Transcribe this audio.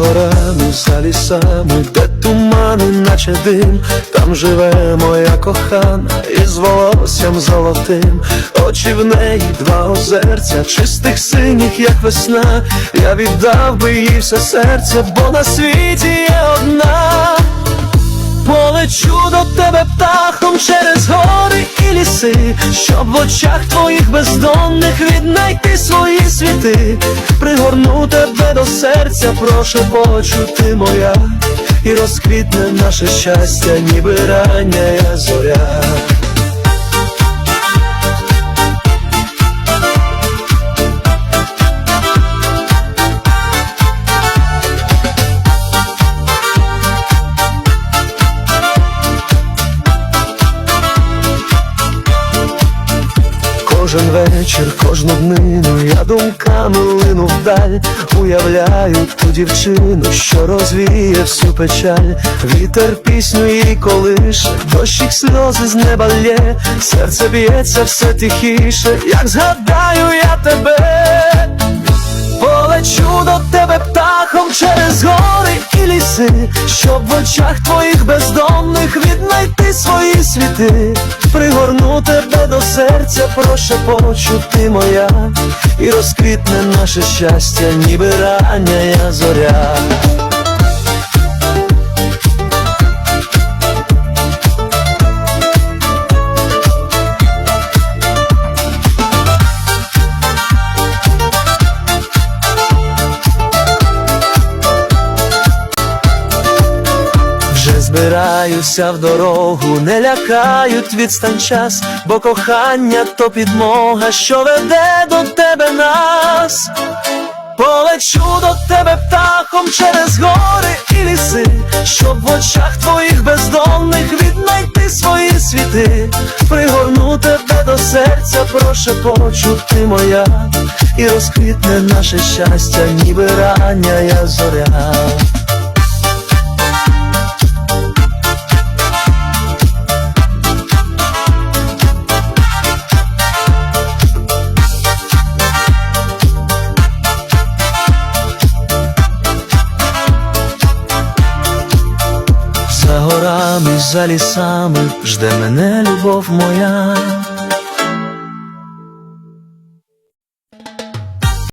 горами, за лісами, де тумани, наче дим, там живе моя кохана із волоссям золотим, очі в неї два озерця, чистих синіх, як весна. Я віддав би їй все серце, бо на світі є одна. Полечу до тебе птахом через гори і ліси, щоб в очах твоїх бездонних віднайти свої світи, пригорну тебе до серця, прошепочу ти моя, і розквітне наше щастя, ніби рання зоря. Кожен вечір, кожну днину я думками лину вдаль, уявляю ту дівчину, що розвіє всю печаль, вітер пісню їй колише, дощик сльози з неба лє, серце б'ється все тихіше, як згадаю я тебе. Полечу до тебе птахом через гори і ліси, щоб в очах твоїх бездомних віднайти свої світи, пригорну тебе до серця, прошепочу ти моя, і розквітне наше щастя, ніби рання зоря. Збираюся в дорогу, не лякають відстань час, бо кохання то підмога, що веде до тебе нас. Полечу до тебе птахом через гори і ліси, щоб в очах твоїх бездонних віднайти свої світи, пригорну тебе до серця, прошепочу ти моя, і розквітне наше щастя, ніби рання я зоря. Горами, за лісами жде мене любов моя.